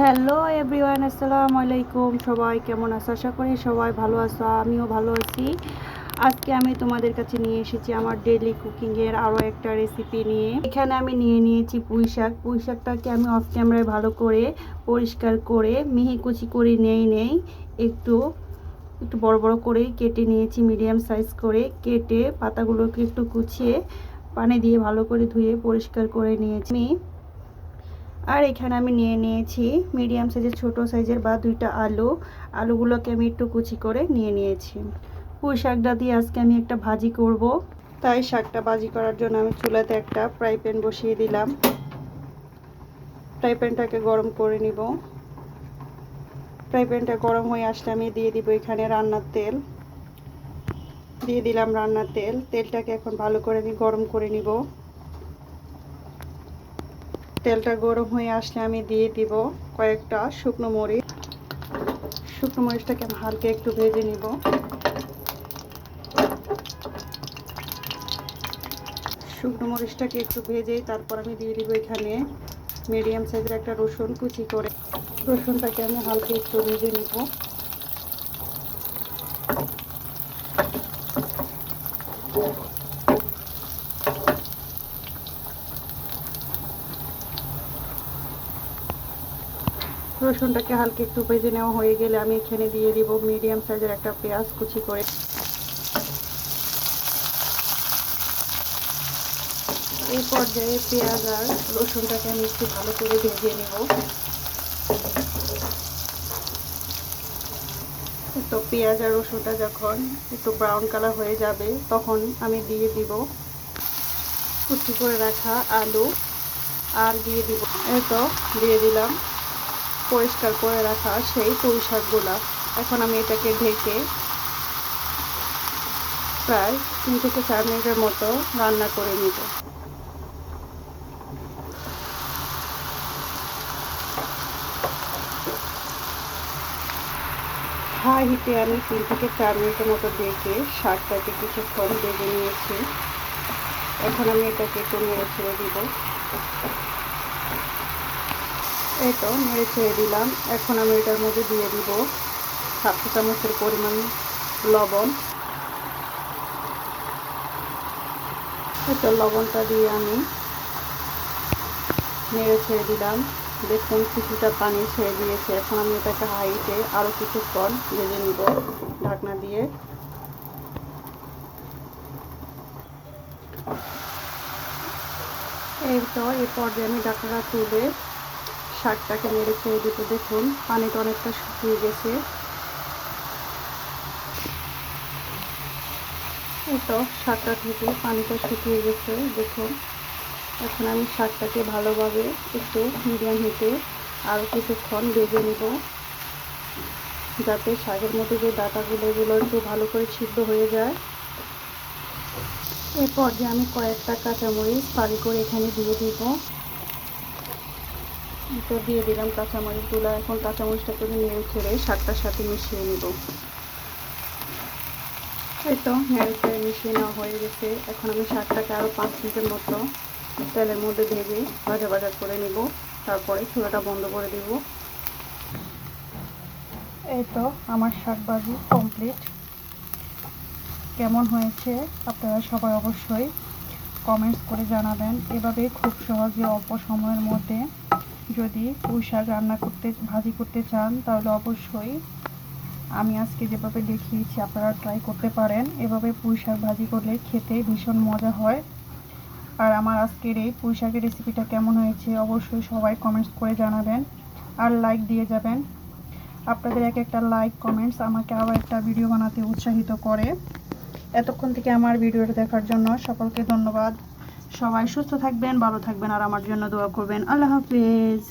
Hello everyone আসসালামু আলাইকুম সবাই কেমন আছো? আশা করি সবাই ভালো আছো, আমিও ভালো আছি। আজকে আমি তোমাদের কাছে নিয়ে এসেছি আমার ডেলি কুকিংয়ের আরও একটা রেসিপি নিয়ে। এখানে আমি নিয়ে নিয়েছি পুঁই শাক। পুঁই শাকটাকে আমি অফ ক্যামেরায় ভালো করে পরিষ্কার করে মিহি কুচি করে নেই নেই একটু একটু বড় বড় করে কেটে নিয়েছি মিডিয়াম সাইজ করে কেটে পাতাগুলোকে একটু কুচিয়ে পানি দিয়ে ভালো করে ধুয়ে পরিষ্কার করে নিয়েছি। আর এখানে আমি নিয়ে নিয়েছি মিডিয়াম সাইজের, ছোট সাইজের বা দুইটা আলু। আলুগুলোকে আমি একটু কুচি করে নিয়ে নিয়েছি। পুঁই শাকটা দিয়ে আজকে আমি একটা ভাজি করব। তাই শাকটা ভাজি করার জন্য আমি চুলাতে একটা ফ্রাই প্যান বসিয়ে দিলাম। ফ্রাই প্যানটাকে গরম করে নিব। ফ্রাই প্যানটা গরম হয়ে আসলে আমি দিয়ে দিব এখানে রান্নার তেল। দিয়ে দিলাম রান্নার তেল। তেলটাকে এখন ভালো করে আমি গরম করে নিব। তেলটা গরম হয়ে আসলে আমি দিয়ে দিব কয়েকটা শুকনো মরিচ। শুকনো মরিচটাকে আমি হালকা একটু ভেজে নিব। শুকনো মরিচটাকে একটু ভেজে তারপর আমি দিয়ে দিব এখানে মিডিয়াম সাইজের একটা রসুন কুচি করে। রসুনটাকে আমি হালকা একটু ভেজে নিব। রসুনটাকে হালকা একটু ভেজে নেওয়া হয়ে গেলে আমি এখানে দিয়ে দিব মিডিয়াম সাইজের একটা পেঁয়াজ কুচি করে। এই পর্যায়ে পেঁয়াজ আর রসুনটাকে আমি একটু ভালো করে ভেজে নেব। তো পেঁয়াজ আর রসুনটা যখন একটু ব্রাউন কালার হয়ে যাবে, তখন আমি দিয়ে দিব কুচি করে রাখা আলু। আর দিয়ে দিব, এই তো দিয়ে দিলাম। পরিষ্কার করে রাখা সেই পুঁই শাকগুলা এখন আমি এটাকে ঢেকে প্রায় তিন থেকে চার মিনিটের মতো রান্না করে নিব। হাই হিটে আমি তিন থেকে চার মিনিটের মতো ডেকে শাকটাকে কিছুক্ষণ ভেজে নিয়েছি। এখন আমি এটাকে একটু নেড়ে ছেড়ে দিব। এই তো, নেড়ে ছেড়ে দিলাম। এখন আমি এটার মধ্যে দিয়ে দিব চা চামচের পরিমাণ লবণ। এটা লবণটা দিয়ে আমি নেড়ে ছেড়ে দিলাম। দেখুন, কিছুটা পানি ছেড়ে দিয়েছে। এখন আমি এটাকে হাইটে আরও কিছুক্ষণ ভেজে নিব ঢাকনা দিয়ে। এই তো, এরপর আমি ঢাকনাটা তুলে শাকটাকে নেড়ে ছেড়ে দিব দেখুন। পানিটা অনেকটা শুকিয়ে গেছে। তো শাকটা থেকে পানিটা শুকিয়ে গেছে, দেখুন। এখন আমি শাকটাকে ভালোভাবে একটু মিডিয়াম হিটে আরও কিছুক্ষণ ভেজে নিব, যাতে শাকের মধ্যে যে ডাটাগুলো, এগুলো একটু ভালো করে সিদ্ধ হয়ে যায়। এরপর যে আমি কয়েকটা কাঁচামরিচ ফালি করে এখানে দিয়ে দিব। তো দিয়ে দিলাম কাঁচামরিচগুলো। এখন কাঁচামরিচটাকে আমি নেড়ে ছেড়ে শাকটার সাথে মিশিয়ে নেব। এই তো নেড়ে মিশিয়ে নেওয়া হয়ে গেছে। এখন আমি শাকটাকে আরও পাঁচ মিনিটের মতো তেলের মধ্যে ভেজে ভাজা ভাজা করে নেব। তারপরে চুলাটা বন্ধ করে দেব। এই তো আমার শাক ভাজি কমপ্লিট। কেমন হয়েছে আপনারা সবাই অবশ্যই কমেন্টস করে জানাবেন। এভাবে খুব সহজে অল্প সময়ের মধ্যে যদি পুঁই শাক রান্না করতে, ভাজি করতে চান, তাহলে অবশ্যই আমি আজকে যেভাবে দেখিয়েছি, আপনারা ট্রাই করতে পারেন। এভাবে পুঁই শাক ভাজি করলে খেতে ভীষণ মজা হয়। আর আমার আজকের এই পুঁই শাকের রেসিপিটা কেমন হয়েছে, অবশ্যই সবাই কমেন্টস করে জানাবেন। আর লাইক দিয়ে যাবেন। আপনাদের এক একটা লাইক কমেন্টস আমাকে আবার একটা ভিডিও বানাতে উৎসাহিত করে। এতক্ষণ থেকে আমার ভিডিওটা দেখার জন্য সকলকে ধন্যবাদ। সবাই সুস্থ থাকবেন ভালো থাকবেন আর আমার জন্য দোয়া করবেন। আল্লাহ হাফিজ।